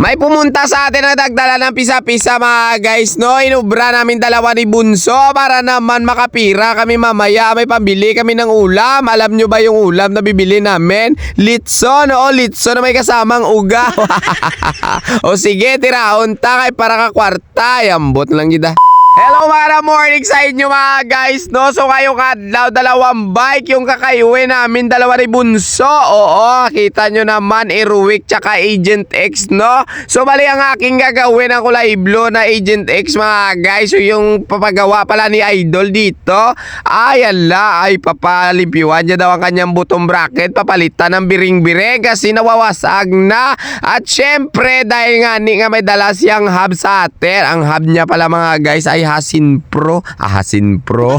May pumunta sa atin na dagdala ng pisa-pisa mga guys, no? Inubra namin dalawa ni Bunso para naman makapira kami mamaya. May pambili kami ng ulam. Alam nyo ba yung ulam na bibili namin? Litson, oo, litson na may kasamang uga. o sige, tirahon ta kay para ka kwarta. Yambot lang gida. Hello mga morning sa inyo mga guys no? So kayo kadlaw dalawang bike yung kakayuwi namin dalawa ni Bunso. Oo kita nyo naman Eruwick tsaka Agent X no? So bali ang aking gagawin ang kulay blue na Agent X mga guys So yung papagawa pala ni Idol dito. Ay ala ay papalimpyuan niya daw ang kanyang butong bracket Papalitan ng biring-biring kasi nawawasag na. At syempre dahil nga ni nga may dala siyang hub sa atin Ang hub niya pala mga guys ay Hasin Pro. Ah, Hasin Pro.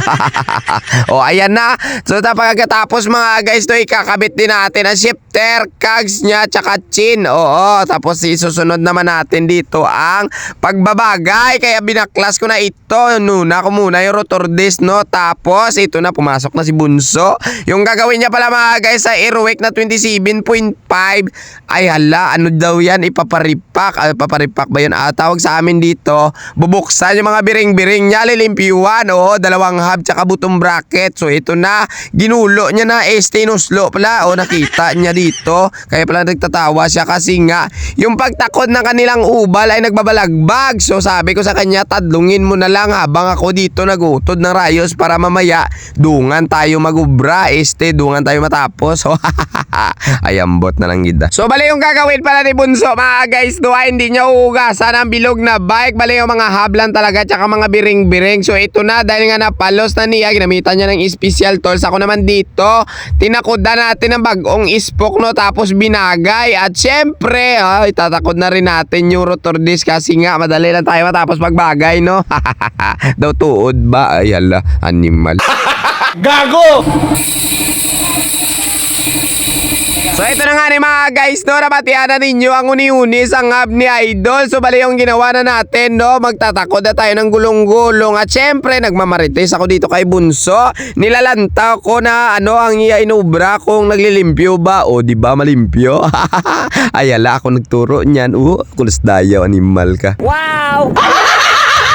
o ayan na. So tapos pagkatapos mga guys to ikakabit din natin ang shifter, cogs niya, tsaka chin. Oo, tapos isusunod naman natin dito ang pagbabagay. Kaya binaklas ko na ito. Nuna ko muna yung rotor disc, no? Tapos ito na, pumasok na si Bunso. Yung gagawin niya pala mga guys sa Airwick na 27.5. Ay hala, ano daw yan? Ipaparipak. Ah, paparipak ba yun? Ah, tawag sa amin dito. Bubuksan yung mga biring-biring niya, lilimpiyuan. Oo, dalawang hub tsaka butong bracket. So ito na, ginulo niya na eh, stinuslo pala. O nakita niya dito. Kaya pala nagtatawa siya kasi nga, yung pagtakod ng kanilang ubal ay nagbabalagbag. So sabi ko sa kanya, tadlungin mo na lang habang ako dito nagutod ng rayos para mamaya dungan tayo magubra. Este, dungan tayo matapos. Ayambot na lang gida. So bali yung gagawin pala ni Bunso mga guys, ay hindi niya uugasan ang bilog na bike. Bali yung mga hablan talaga tsaka mga biring-biring. So ito na dahil nga napalos na niya, ginamitan niya ng special tools. Ako naman dito, tinakodan natin ng bagong spoke no tapos binagay. At syempre, ah, itatakod na rin natin yung rotor disc kasi nga madali lang tayo matapos magbagay no. Daw tuod ba? Ay ala, animal. Gago! So ito na nga ni mga guys no, nabatihan na ninyo ang uni-uni sa hub ni Idol. So bali yung ginawa na natin no, magtatakod na tayo ng gulong-gulong. At syempre nagmamarites ako dito kay Bunso. Nilalanta ko na ano ang iya inubra kung naglilimpyo ba. O di ba malimpyo? Ayala ako nagturo niyan. Uh, kulas dayaw animal ka. Wow!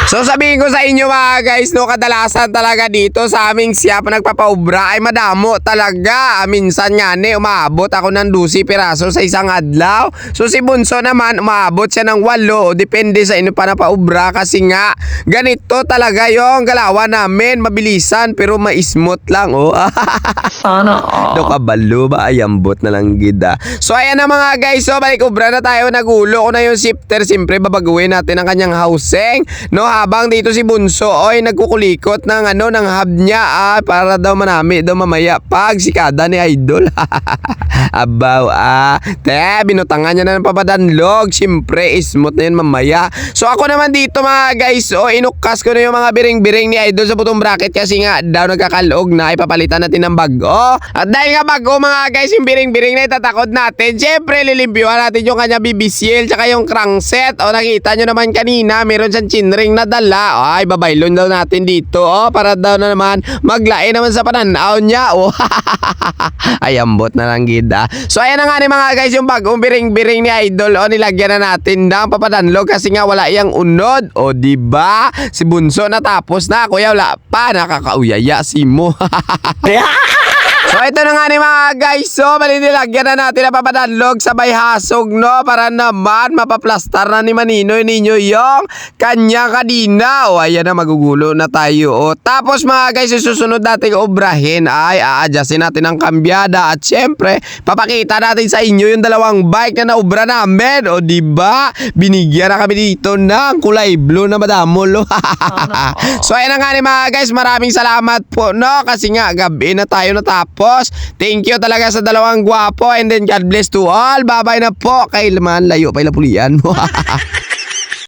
So sabihin ko sa inyo mga guys, no, kadalasan talaga dito sa aming siyap na nagpapaubra ay madamo talaga. Ah, Minsan nga ni, umabot ako ng 12 piraso sa isang adlaw. So si Bunso naman, umabot siya ng 8. Depende sa inyo pa na paubra kasi nga, ganito talaga yung galawa namin. Mabilisan pero ma-smooth lang, oh. Sana all. Do kabalo ba ayambot na lang gida. So ayan na mga guys, so balik ubra na tayo nagulo ko na yung shifter. Siyempre babaguhin natin ang kanyang housing. No habang dito si Bunso oy nagkukulikot ng ano ng hub niya ah, para daw manami daw mamaya pag sikada ni Idol. Abaw ah. Te, binutangan niya na ng papadanlog. Siyempre smooth na yun mamaya. So ako naman dito mga guys, oh inukas ko na yung mga biring-biring ni Idol sa butong bracket kasi nga daw nagkakalog na ipapalitan natin ng bago. At dahil nga bago mga guys, yung biring-biring na itatakod natin, syempre lilimpyuhan natin yung kanya BB seal tsaka yung crankset. O nakita nyo naman kanina, meron siyang chinring na dala. Ay, babaylon daw natin dito. O, para daw na naman maglain naman sa pananaw niya. O, ayambot na lang gida. So, ayan na nga ni mga guys, yung bagong biring-biring ni Idol. O, nilagyan na natin ng papadanlog kasi nga wala iyang unod. O, di ba Si Bunso natapos na. Kuya, wala pa. Nakakauyaya si mo. So ito na nga ni mga guys, so bali nilagyan na natin ang papadanlog sa may hasog no para naman mapaplastar na ni Maninoy ninyo yung kanya kanina. O ayan na magugulo na tayo. O tapos mga guys, susunod nating obrahin ay a-adjustin natin ang kambyada at syempre papakita natin sa inyo yung dalawang bike na naubra namin. O di ba? Binigyan na kami dito ng kulay blue na madamol. so ayan na nga ni mga guys, maraming salamat po no kasi nga gabi na tayo natapos. Thank you talaga sa dalawang gwapo and then God bless to all. Bye-bye na po. Kailan layo pa ilapulian mo.